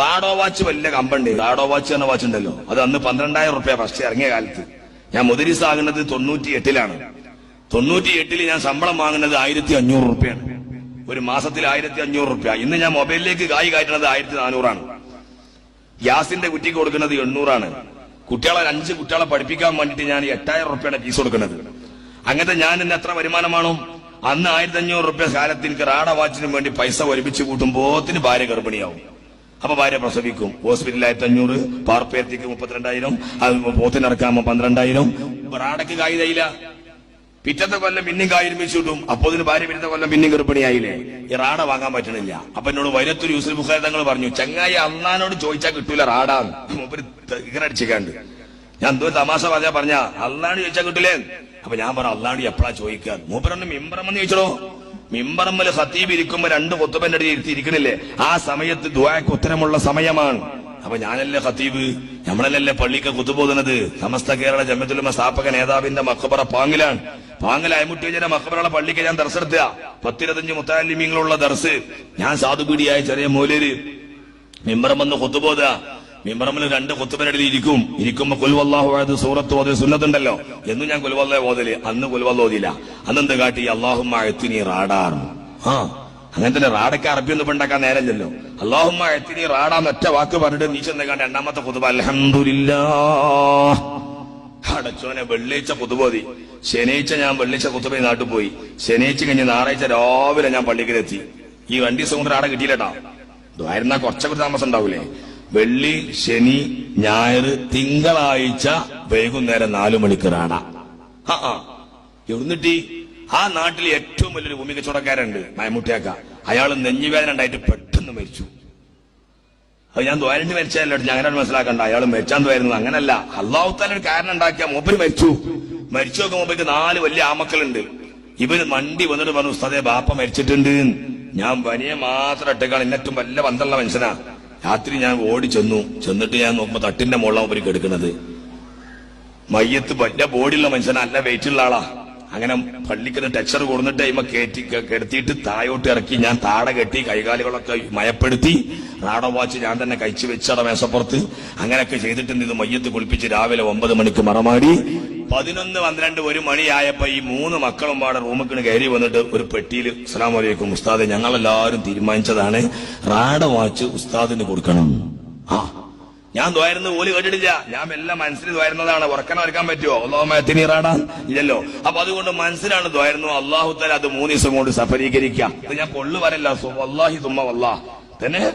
റാഡോ watch വലിയ കമ്പുണ്ട്. റാഡോ watch എന്ന watch ഉണ്ടല്ലോ. അത് അന്ന് പന്ത്രണ്ടായിരം റുപ്യ ഫസ്റ്റ് ഇറങ്ങിയ കാലത്ത്. ഞാൻ മുതിരിസ് ആകുന്നത് തൊണ്ണൂറ്റി എട്ടിലാണ് തൊണ്ണൂറ്റി എട്ടിൽ ഞാൻ ശമ്പളം വാങ്ങുന്നത് ആയിരത്തി അഞ്ഞൂറ് റുപ്യാണ്. ഒരു മാസത്തിൽ ആയിരത്തി അഞ്ഞൂറ് റുപ്യ. ഇന്ന് ഞാൻ മൊബൈലിലേക്ക് കായ് കയറ്റുന്നത് ആയിരത്തി നാനൂറാണ് ഗ്യാസിന്റെ കുറ്റിക്ക് കൊടുക്കുന്നത് എണ്ണൂറാണ്. കുട്ടികളെ അഞ്ച് കുട്ടികളെ പഠിപ്പിക്കാൻ വേണ്ടിയിട്ട് ഞാൻ എട്ടായിരം റുപ്യയുടെ ഫീസ് കൊടുക്കുന്നത്. അങ്ങനത്തെ ഞാൻ ഇന്ന് എത്ര വരുമാനമാണോ? അന്ന് ആയിരത്തി അഞ്ഞൂറ് റുപ്യ കാലത്ത് എനിക്ക് റാഡ വാച്ചിന് വേണ്ടി പൈസ ഒരുമിച്ച് കൂട്ടുമ്പോത്തിന് ഭാര്യ ഗർഭിണിയാവും. അപ്പൊ ഭാര്യ പ്രസവിക്കും. ഹോസ്പിറ്റലിൽ ആയിരത്തി അഞ്ഞൂറ് പാർപ്പേർത്തിക്ക് മുപ്പത്തിരണ്ടായിരം പോത്തിനിറക്കാമോ പന്ത്രണ്ടായിരം. ബ്രാഡക്ക് കായ് പിറ്റത്തെ കൊല്ലം പിന്നെയും കായിരുമിച്ചിട്ടും അപ്പോ ഇതിന് ഭാര്യ പിറ്റത്തെ കൊല്ലം പിന്നെയും ഗർഭിണിയായില്ലേ? ഈ റാഡ വാങ്ങാൻ പറ്റണില്ല. അപ്പൊ എന്നോട് വൈരത്തൊരു യൂസിൽ ബുഖാരി തങ്ങൾ പറഞ്ഞു ചങ്ങായി അന്നാനോട് ചോദിച്ചാൽ കിട്ടൂല റാഡാന്ന്. മൂപ്പര് ഇങ്ങനടിച്ചിക്കാണ്ട് ഞാൻ എന്തോ തമാശ പറഞ്ഞാ പറഞ്ഞ അന്നാണ് ചോദിച്ചാൽ കിട്ടൂലേ അപ്പൊ ഞാൻ പറഞ്ഞു അള്ളാണ്ട് എപ്പോഴാ ചോദിക്കാൻ മൂപ്പരൊന്ന് മിമ്പറമെന്ന് ചോദിച്ചോ മിമ്പറമ്മൽ ഹത്തീബ് ഇരിക്കുമ്പോ രണ്ട് കൊത്തുബന്റെ അടി ഇരുത്തി ഇരിക്കണില്ലേ ആ സമയത്ത് ദ്വായക്ക് ഉത്തരമുള്ള സമയമാണ്. അപ്പൊ ഞാനല്ലേ ഖത്തീബ്? നമ്മളല്ലേ പള്ളിക്ക് കുത്തുപോകുന്നത് സമസ്ത കേരള ജമ്മത്തുലമ സ്ഥാപക നേതാവിന്റെ മക്കബറ പാങ്ങിലാണ്. അയമുട്ടി അയമുട്ടിയജന മക്കബറയുടെ പള്ളിക്ക് ഞാൻ ദർശനത്തുക പത്തിരുപത്തഞ്ച് മുത്താലിമീങ്ങളുള്ള ദർസ്. ഞാൻ സാധുപീടിയായ ചെറിയ മൂലര് മിമ്പറം വന്ന് കൊത്തുപോത മിമ്പറമ്മിൽ രണ്ട് കൊത്തുപനടിയിൽ ഇരിക്കും. ഇരിക്കുമ്പോ കൊലുവല്ലാഹു അഹദ് സൂറത്ത് ഓതി സുന്നതുണ്ടല്ലോ എന്നും ഞാൻ കുൽവല്ല ഓതൽ. അന്ന് കൊലുവല്ല ഓതില്ല അന്ന് എന്ത് കാട്ടി അള്ളാഹുമ്മഴത്തിനി റാഡാർ. ആ അങ്ങനെ തന്നെ റാഡയ്ക്ക് അറബി ഒന്നും ഉണ്ടാക്കാൻ നേരല്ലോ അള്ളാഹുമ്മ എത്തിനി റാഡാന്ന് ഒറ്റ വാക്ക് പറഞ്ഞിട്ട് നീ ചെന്നേക്കാണ്ട് രണ്ടാമത്തെ കുതുബ അലഹമില്ല അടച്ചോനെ വെള്ളിയാഴ്ച കൊതുപോതി ശനിയാഴ്ച ഞാൻ വെള്ളിയാഴ്ച കുത്തുപോയി നാട്ടിൽ പോയി. ശനിയാഴ്ച കഴിഞ്ഞ് ഞായറാഴ്ച രാവിലെ ഞാൻ പള്ളിക്കലെത്തി ഈ വണ്ടി സൗണ്ട് ആടെ കിട്ടിയില്ലട്ടാ ഇതായിരുന്നാ കുറച്ചൊക്കെ താമസം ഉണ്ടാവൂലേ? വെള്ളി ശനി ഞായർ തിങ്കളാഴ്ച വൈകുന്നേരം നാലു മണിക്ക് റാണ ആ. എവിടുന്നിട്ടി? ആ നാട്ടിൽ ഏറ്റവും വലിയൊരു ഭൂമി കച്ചവടക്കാരുണ്ട് മയമുട്ടിയാക്ക. അയാൾ നെഞ്ഞുവേദന ഉണ്ടായിട്ട് പെട്ടെന്ന് മരിച്ചു. അത് ഞാൻ ദ്വാരണ്ട് മരിച്ചല്ലോ ഞാൻ അങ്ങനെ മനസ്സിലാക്കണ്ട. അയാൾ മരിച്ചാൻ ദ്വാരുന്നത് അങ്ങനല്ല. അള്ളാഹുത്താൻ ഒരു കാരണം ഉണ്ടാക്കിയ മൂപ്പര് മരിച്ചു. മരിച്ചു നോക്കുക മൂപ്പർക്ക് നാല് വലിയ ആമക്കളുണ്ട്. ഇവർ മണ്ടി വന്നിട്ട് പറഞ്ഞു ഉസ്താദേ ബാപ്പ മരിച്ചിട്ടുണ്ട്. ഞാൻ വനിയെ മാത്രം ഇട്ടേക്കാൾ എന്നെറ്റും വല്ല പന്തള്ള മനുഷ്യനാ. രാത്രി ഞാൻ ഓടി ചെന്നു. ചെന്നിട്ട് ഞാൻ നോക്കുമ്പോ തട്ടിന്റെ മുകളിലാണ് മൂപ്പര് കെടുക്കുന്നത്. മയ്യത്ത് വലിയ ബോഡിയുള്ള മനുഷ്യനാ നല്ല വെയിറ്റ് ഉള്ള ആളാ. അങ്ങനെ പള്ളിക്കുന്ന ടെക്സ്ചർ കൊടുത്തിട്ട് ഇമ്മ കേറ്റി കെടുത്തിയിട്ട് തായോട്ട് ഇറക്കി ഞാൻ താട കെട്ടി കൈകാലുകളൊക്കെ മയപ്പെടുത്തി റാഡോ വാച്ച് ഞാൻ തന്നെ കഴിച്ചു വെച്ചട മേശപ്പുറത്ത്. അങ്ങനെയൊക്കെ ചെയ്തിട്ട് നിന്ന് മയ്യത്ത് കുളിപ്പിച്ച് രാവിലെ ഒമ്പത് മണിക്ക് മറമാടി. പതിനൊന്ന് പന്ത്രണ്ട് ഒരു മണിയായപ്പോ ഈ മൂന്ന് മക്കളും പാടെ റൂമിൽ കയറി വന്നിട്ട് ഒരു പെട്ടിയിൽ അസ്സാം വലൈക്കും ഉസ്താദ് ഞങ്ങളെല്ലാവരും തീരുമാനിച്ചതാണ് റാഡ വാച്ച് ഉസ്താദിന് കൊടുക്കണം. ആ. ഞാൻ ദ്വാരുന്നത് ഓലി കേട്ടിട്ടില്ല. ഞാൻ എല്ലാം മനസ്സിൽ ദ്വാരുന്നതാണ് ഉറക്കാൻ വരക്കാൻ പറ്റുമോ അള്ളാഹുമാറാടാൻ ഇല്ലല്ലോ. അപ്പൊ അതുകൊണ്ട് മനസ്സിലാണ് ദ്വാരുന്നു അള്ളാഹു തല അത് മൂന്ന് ദിവസം കൊണ്ട് സഫലീകരിക്കാം. ഇത് ഞാൻ കൊള്ളു വരല്ല അള്ളാഹി തുമ്മ വല്ലാ തന്നെ